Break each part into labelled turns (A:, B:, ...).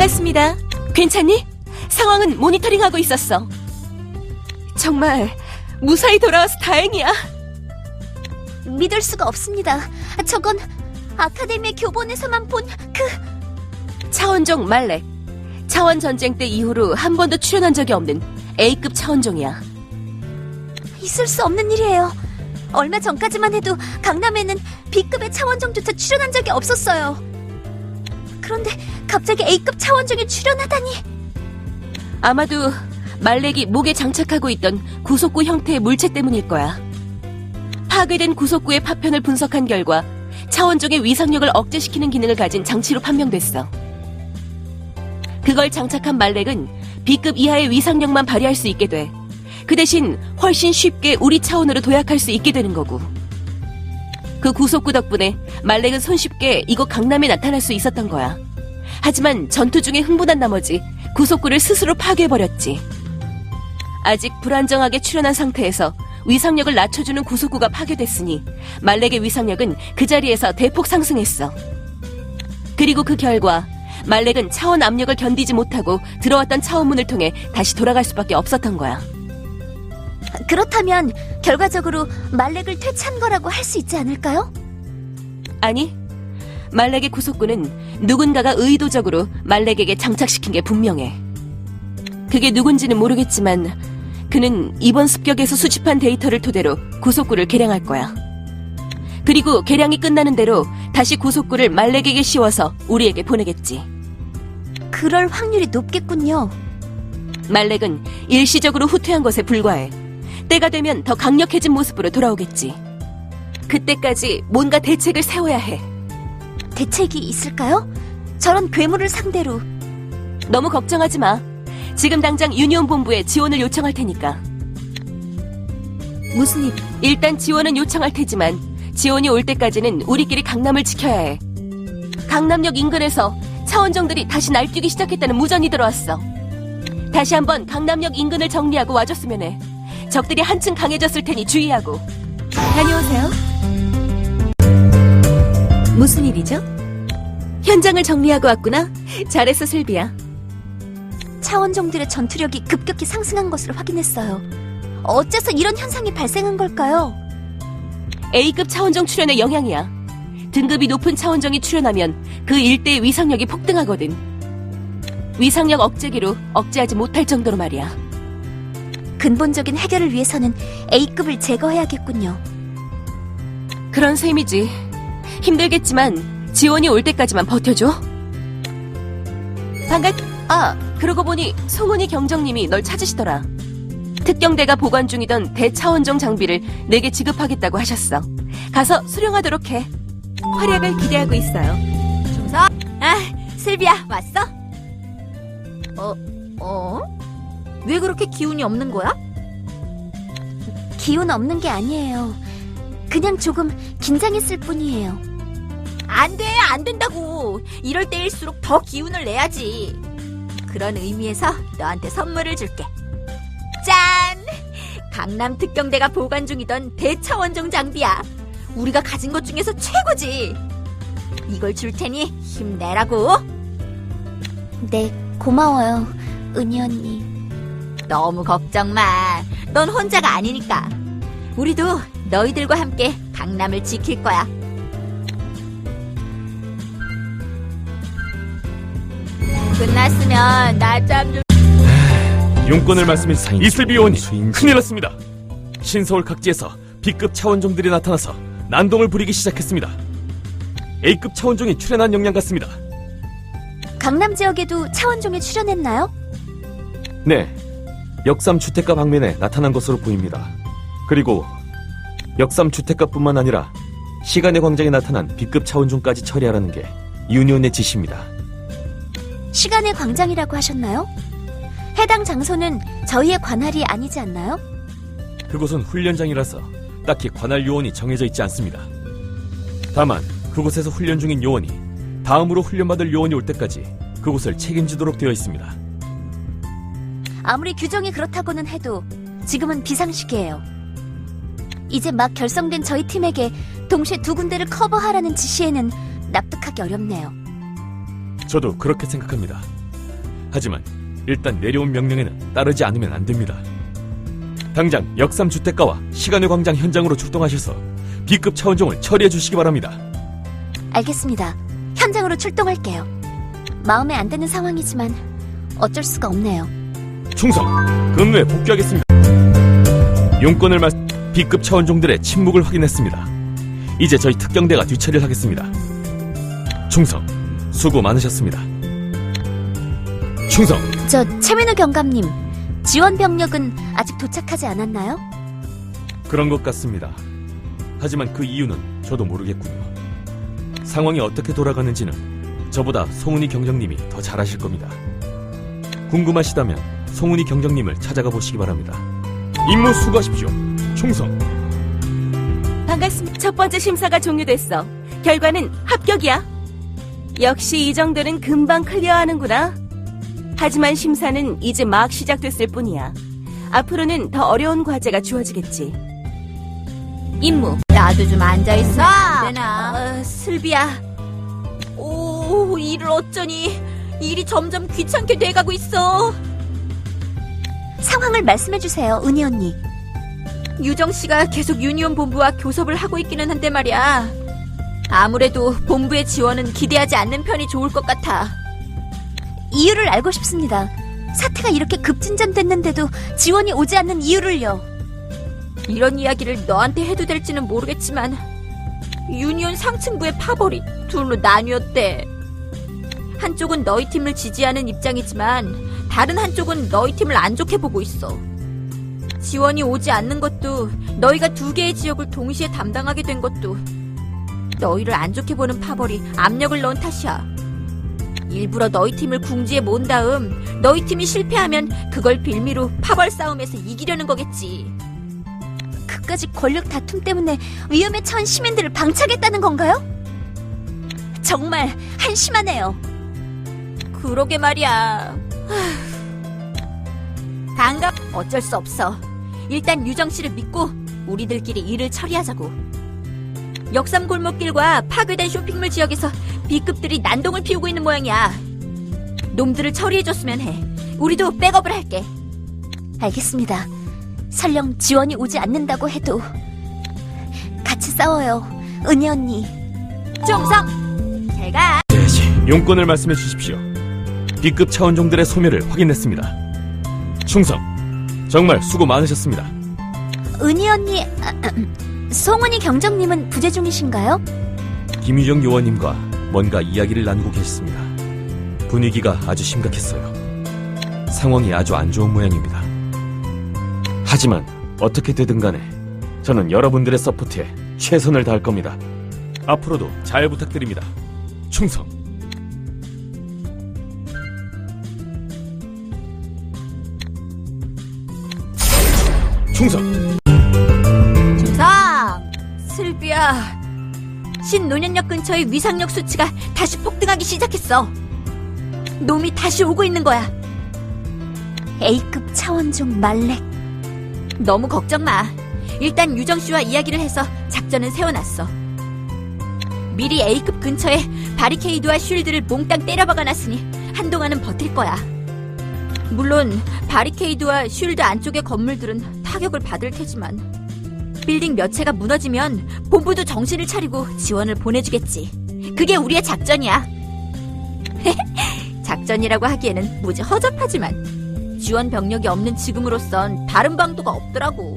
A: 반갑습니다. 괜찮니? 상황은 모니터링하고 있었어. 정말 무사히 돌아와서 다행이야.
B: 믿을 수가 없습니다. 저건 아카데미 교본에서만 본 그
A: 차원종 말렉. 차원 전쟁 때 이후로 한 번도 출연한 적이 없는 A급 차원종이야.
B: 있을 수 없는 일이에요. 얼마 전까지만 해도 강남에는 B급의 차원종조차 출연한 적이 없었어요. 그런데 갑자기 A급 차원종이 출연하다니
A: 아마도 말렉이 목에 장착하고 있던 구속구 형태의 물체 때문일 거야. 파괴된 구속구의 파편을 분석한 결과 차원종의 위상력을 억제시키는 기능을 가진 장치로 판명됐어. 그걸 장착한 말렉은 B급 이하의 위상력만 발휘할 수 있게 돼. 그 대신 훨씬 쉽게 우리 차원으로 도약할 수 있게 되는 거고. 그 구속구 덕분에 말렉은 손쉽게 이곳 강남에 나타날 수 있었던 거야. 하지만 전투 중에 흥분한 나머지 구속구를 스스로 파괴해버렸지. 아직 불안정하게 출현한 상태에서 위상력을 낮춰주는 구속구가 파괴됐으니 말렉의 위상력은 그 자리에서 대폭 상승했어. 그리고 그 결과 말렉은 차원 압력을 견디지 못하고 들어왔던 차원문을 통해 다시 돌아갈 수밖에 없었던 거야.
B: 그렇다면 결과적으로 말렉을 퇴치한 거라고 할 수 있지 않을까요?
A: 아니, 말렉의 구속구는 누군가가 의도적으로 말렉에게 장착시킨 게 분명해. 그게 누군지는 모르겠지만 그는 이번 습격에서 수집한 데이터를 토대로 구속구를 개량할 거야. 그리고 개량이 끝나는 대로 다시 구속구를 말렉에게 씌워서 우리에게 보내겠지.
B: 그럴 확률이 높겠군요.
A: 말렉은 일시적으로 후퇴한 것에 불과해. 때가 되면 더 강력해진 모습으로 돌아오겠지. 그때까지 뭔가 대책을 세워야 해.
B: 대책이 있을까요? 저런 괴물을 상대로
A: 너무 걱정하지 마. 지금 당장 유니온 본부에 지원을 요청할 테니까.
B: 무슨 일?
A: 일단 지원은 요청할 테지만 지원이 올 때까지는 우리끼리 강남을 지켜야 해. 강남역 인근에서 차원정들이 다시 날뛰기 시작했다는 무전이 들어왔어. 다시 한번 강남역 인근을 정리하고 와줬으면 해. 적들이 한층 강해졌을 테니 주의하고. 다녀오세요. 무슨 일이죠? 현장을 정리하고 왔구나. 잘했어, 슬비야.
B: 차원종들의 전투력이 급격히 상승한 것을 확인했어요. 어째서 이런 현상이 발생한 걸까요?
A: A급 차원정 출연의 영향이야. 등급이 높은 차원정이 출연하면 그 일대의 위상력이 폭등하거든. 위상력 억제기로 억제하지 못할 정도로 말이야.
B: 근본적인 해결을 위해서는 A급을 제거해야겠군요.
A: 그런 셈이지. 힘들겠지만 지원이 올 때까지만 버텨줘. 반갑. 아 그러고 보니 송은이 경정님이 널 찾으시더라. 특경대가 보관 중이던 대차원정 장비를 내게 지급하겠다고 하셨어. 가서 수령하도록 해. 활약을 기대하고 있어요.
B: 중서? 아, 슬비야, 왔어? 어, 어? 왜 그렇게 기운이 없는 거야? 기운 없는 게 아니에요. 그냥 조금 긴장했을 뿐이에요. 안 돼, 안 된다고. 이럴 때일수록 더 기운을 내야지. 그런 의미에서 너한테 선물을 줄게. 짠! 강남 특경대가 보관 중이던 대차원정 장비야. 우리가 가진 것 중에서 최고지. 이걸 줄 테니 힘내라고. 네, 고마워요, 은희 언니. 너무 걱정 마. 넌 혼자가 아니니까. 우리도 너희들과 함께 강남을 지킬 거야. 끝났으면 낮잠 좀.
C: 용건을 말씀해 주신 이슬비 의원님 큰일 났습니다. 신서울 각지에서 B급 차원종들이 나타나서 난동을 부리기 시작했습니다. A급 차원종이 출연한 역량 같습니다.
B: 강남 지역에도 차원종에 출연했나요?
C: 네, 역삼 주택가 방면에 나타난 것으로 보입니다. 그리고 역삼 주택가뿐만 아니라 시간의 광장에 나타난 B급 차원종까지 처리하라는 게 유니온의 지시입니다.
B: 시간의 광장이라고 하셨나요? 해당 장소는 저희의 관할이 아니지 않나요?
C: 그곳은 훈련장이라서 딱히 관할 요원이 정해져 있지 않습니다. 다만 그곳에서 훈련 중인 요원이 다음으로 훈련받을 요원이 올 때까지 그곳을 책임지도록 되어 있습니다.
B: 아무리 규정이 그렇다고는 해도 지금은 비상시기예요. 이제 막 결성된 저희 팀에게 동시에 두 군데를 커버하라는 지시에는 납득하기 어렵네요.
C: 저도 그렇게 생각합니다. 하지만 일단 내려온 명령에는 따르지 않으면 안 됩니다. 당장 역삼 주택가와 시간의 광장 현장으로 출동하셔서 B급 차원종을 처리해 주시기 바랍니다.
D: 알겠습니다. 현장으로 출동할게요. 마음에 안 드는 상황이지만 어쩔 수가 없네요.
C: 충성! 근무에 복귀하겠습니다. 용건을 말 B급 차원종들의 침묵을 확인했습니다. 이제 저희 특경대가 뒤처리를 하겠습니다. 충성! 수고 많으셨습니다. 충성!
D: 저 최민우 경감님, 지원 병력은 아직 도착하지 않았나요?
C: 그런 것 같습니다. 하지만 그 이유는 저도 모르겠군요. 상황이 어떻게 돌아가는지는 저보다 송은이 경정님이 더잘 아실 겁니다. 궁금하시다면 송은이 경정님을 찾아가 보시기 바랍니다. 임무 수고하십시오. 충성!
A: 반갑습니다. 첫 번째 심사가 종료됐어. 결과는 합격이야. 역시 이 정도는 금방 클리어하는구나. 하지만 심사는 이제 막 시작됐을 뿐이야. 앞으로는 더 어려운 과제가 주어지겠지. 임무.
D: 나도 좀 앉아있어. 되나?
A: 어, 슬비야.
D: 오, 일을 어쩌니. 일이 점점 귀찮게 돼가고 있어. 상황을 말씀해주세요, 은희 언니. 유정 씨가 계속 유니온 본부와 교섭을 하고 있기는 한데 말이야. 아무래도 본부의 지원은 기대하지 않는 편이 좋을 것 같아. 이유를 알고 싶습니다. 사태가 이렇게 급진전됐는데도 지원이 오지 않는 이유를요. 이런 이야기를 너한테 해도 될지는 모르겠지만 유니온 상층부의 파벌이 둘로 나뉘었대. 한쪽은 너희 팀을 지지하는 입장이지만 다른 한쪽은 너희 팀을 안 좋게 보고 있어. 지원이 오지 않는 것도 너희가 두 개의 지역을 동시에 담당하게 된 것도 너희를 안 좋게 보는 파벌이 압력을 넣은 탓이야. 일부러 너희 팀을 궁지에 모은 다음 너희 팀이 실패하면 그걸 빌미로 파벌 싸움에서 이기려는 거겠지. 그까지 권력 다툼 때문에 위험에 처한 시민들을 방치하겠다는 건가요? 정말 한심하네요. 그러게 말이야. 강갑 어쩔 수 없어. 일단 유정 씨를 믿고 우리들끼리 일을 처리하자고. 역삼 골목길과 파괴된 쇼핑몰 지역에서 B급들이 난동을 피우고 있는 모양이야. 놈들을 처리해줬으면 해. 우리도 백업을 할게. 알겠습니다. 설령 지원이 오지 않는다고 해도 같이 싸워요, 은희 언니. 정성, 잘 가.
C: 용건을 말씀해 주십시오. B급 차원종들의 소멸을 확인했습니다. 충성! 정말 수고 많으셨습니다.
D: 은희 언니, 아, 송은이 경정님은 부재 중이신가요?
C: 김유정 요원님과 뭔가 이야기를 나누고 계셨습니다. 분위기가 아주 심각했어요. 상황이 아주 안 좋은 모양입니다. 하지만 어떻게 되든 간에 저는 여러분들의 서포트에 최선을 다할 겁니다. 앞으로도 잘 부탁드립니다. 충성! 충성!
D: 중상! 슬비야, 신노년역 근처의 위상력 수치가 다시 폭등하기 시작했어. 놈이 다시 오고 있는 거야. A급 차원종 말렉. 너무 걱정 마. 일단 유정 씨와 이야기를 해서 작전은 세워놨어. 미리 A급 근처에 바리케이드와 쉴드를 몽땅 때려박아놨으니 한동안은 버틸 거야. 물론 바리케이드와 쉴드 안쪽의 건물들은 타격을 받을 테지만 빌딩 몇 채가 무너지면 본부도 정신을 차리고 지원을 보내주겠지. 그게 우리의 작전이야. 작전이라고 하기에는 무지 허접하지만 지원 병력이 없는 지금으로선 다른 방도가 없더라고.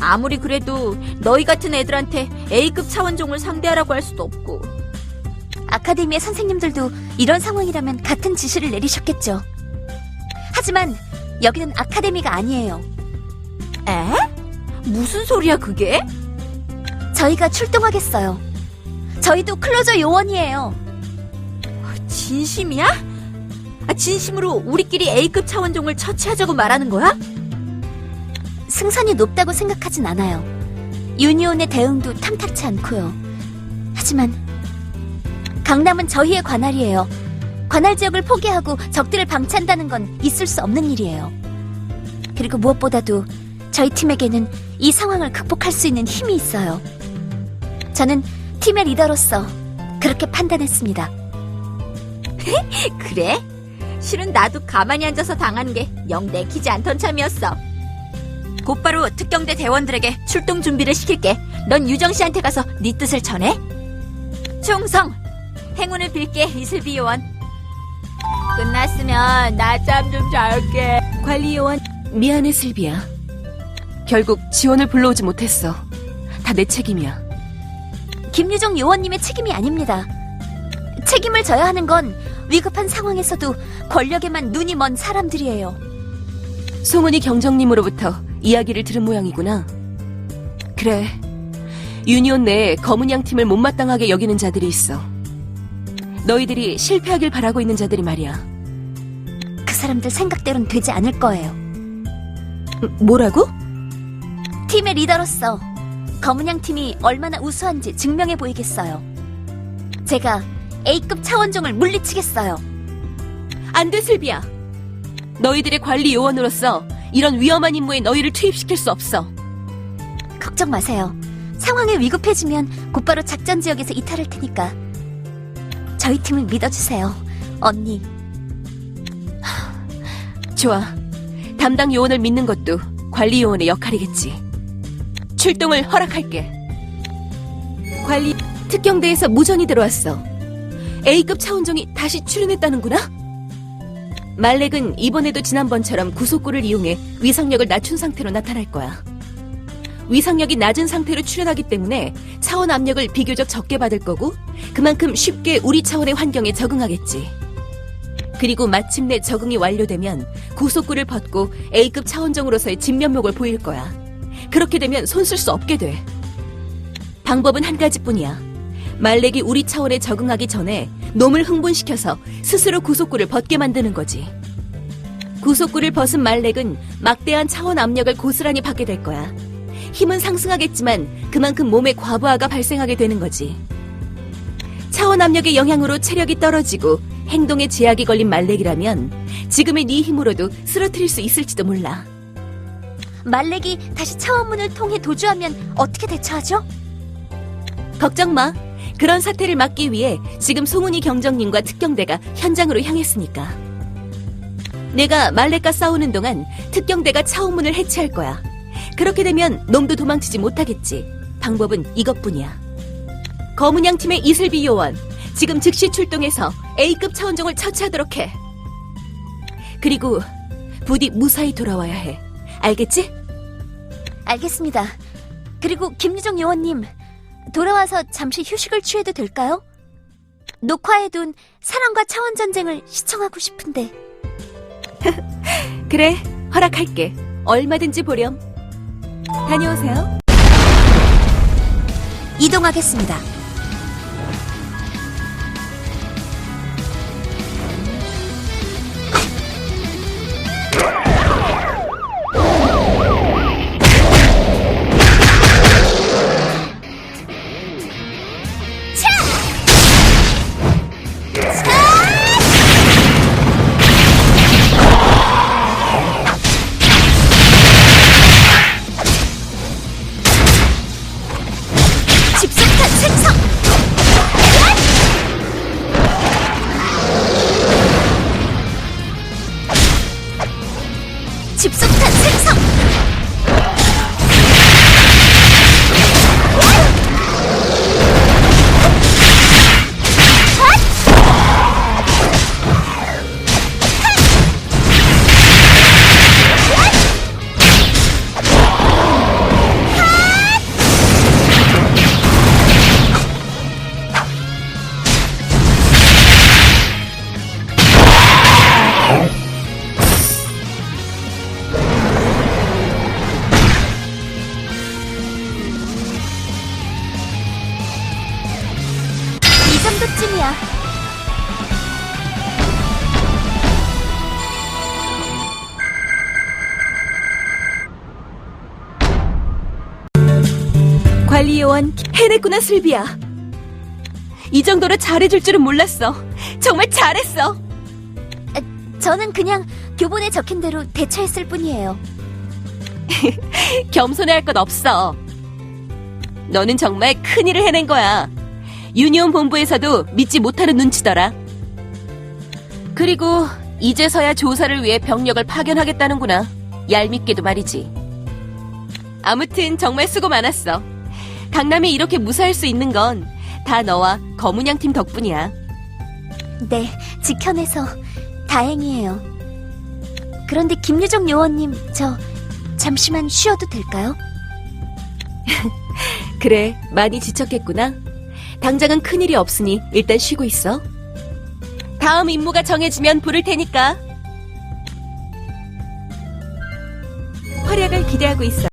D: 아무리 그래도 너희 같은 애들한테 A급 차원종을 상대하라고 할 수도 없고. 아카데미의 선생님들도 이런 상황이라면 같은 지시를 내리셨겠죠. 하지만 여기는 아카데미가 아니에요. 에? 무슨 소리야 그게? 저희가 출동하겠어요. 저희도 클로저 요원이에요. 진심이야? 아, 진심으로 우리끼리 A급 차원종을 처치하자고 말하는 거야? 승산이 높다고 생각하진 않아요. 유니온의 대응도 탐탁치 않고요. 하지만 강남은 저희의 관할이에요. 관할 지역을 포기하고 적들을 방치한다는 건 있을 수 없는 일이에요. 그리고 무엇보다도 저희 팀에게는 이 상황을 극복할 수 있는 힘이 있어요. 저는 팀의 리더로서 그렇게 판단했습니다.
B: 그래? 실은 나도 가만히 앉아서 당하는 게영 내키지 않던 참이었어. 곧바로 특경대 대원들에게 출동 준비를 시킬게. 넌 유정 씨한테 가서 네 뜻을 전해. 충성! 행운을 빌게, 이슬비 요원. 끝났으면 낮잠 좀 잘게.
A: 관리 요원 미안해 슬비야. 결국 지원을 불러오지 못했어. 다 내 책임이야.
B: 김유정 요원님의 책임이 아닙니다. 책임을 져야 하는 건 위급한 상황에서도 권력에만 눈이 먼 사람들이에요.
A: 송은이 경정님으로부터 이야기를 들은 모양이구나. 그래. 유니온 내에 검은 양 팀을 못마땅하게 여기는 자들이 있어. 너희들이 실패하길 바라고 있는 자들이 말이야.
B: 그 사람들 생각대로는 되지 않을 거예요.
A: 음, 뭐라고?
B: 팀의 리더로서 검은양 팀이 얼마나 우수한지 증명해 보이겠어요. 제가 A급 차원종을 물리치겠어요.
A: 안 돼, 슬비야. 너희들의 관리 요원으로서 이런 위험한 임무에 너희를 투입시킬 수 없어.
B: 걱정 마세요. 상황이 위급해지면 곧바로 작전 지역에서 이탈할 테니까. 저희 팀을 믿어주세요. 언니.
A: 좋아. 담당 요원을 믿는 것도 관리 요원의 역할이겠지. 출동을 허락할게. 관리 특경대에서 무전이 들어왔어. A급 차원종이 다시 출연했다는구나? 말렉은 이번에도 지난번처럼 구속구를 이용해 위상력을 낮춘 상태로 나타날 거야. 위상력이 낮은 상태로 출연하기 때문에 차원 압력을 비교적 적게 받을 거고 그만큼 쉽게 우리 차원의 환경에 적응하겠지. 그리고 마침내 적응이 완료되면 구속구를 벗고 A급 차원정으로서의 진면목을 보일 거야. 그렇게 되면 손 쓸 수 없게 돼. 방법은 한 가지뿐이야. 말렉이 우리 차원에 적응하기 전에 놈을 흥분시켜서 스스로 구속구를 벗게 만드는 거지. 구속구를 벗은 말렉은 막대한 차원 압력을 고스란히 받게 될 거야. 힘은 상승하겠지만 그만큼 몸에 과부하가 발생하게 되는 거지. 차원 압력의 영향으로 체력이 떨어지고 행동에 제약이 걸린 말렉이라면 지금의 네 힘으로도 쓰러뜨릴 수 있을지도 몰라.
B: 말렉이 다시 차원문을 통해 도주하면 어떻게 대처하죠?
A: 걱정 마. 그런 사태를 막기 위해 지금 송은이 경정님과 특경대가 현장으로 향했으니까. 내가 말렉과 싸우는 동안 특경대가 차원문을 해체할 거야. 그렇게 되면 놈도 도망치지 못하겠지. 방법은 이것뿐이야. 검은 양 팀의 이슬비 요원, 지금 즉시 출동해서 A급 차원종을 처치하도록 해. 그리고 부디 무사히 돌아와야 해. 알겠지?
B: 알겠습니다. 그리고 김유정 요원님, 돌아와서 잠시 휴식을 취해도 될까요? 녹화해둔 사랑과 차원 전쟁을 시청하고 싶은데.
A: 그래, 허락할게. 얼마든지 보렴. 다녀오세요.
B: 이동하겠습니다. 집속탄
A: 관리 요원 해냈구나 슬비야. 이 정도로 잘해줄 줄은 몰랐어. 정말 잘했어.
B: 저는 그냥 교본에 적힌 대로 대처했을 뿐이에요.
A: 겸손해할 것 없어. 너는 정말 큰 일을 해낸 거야. 유니온 본부에서도 믿지 못하는 눈치더라. 그리고 이제서야 조사를 위해 병력을 파견하겠다는구나. 얄밉게도 말이지. 아무튼 정말 수고 많았어. 강남이 이렇게 무사할 수 있는 건 다 너와 검은양 팀 덕분이야.
B: 네, 지켜내서 다행이에요. 그런데 김유정 요원님, 저 잠시만 쉬어도 될까요?
A: 그래, 많이 지쳤겠구나. 당장은 큰일이 없으니 일단 쉬고 있어. 다음 임무가 정해지면 부를 테니까. 활약을 기대하고 있어.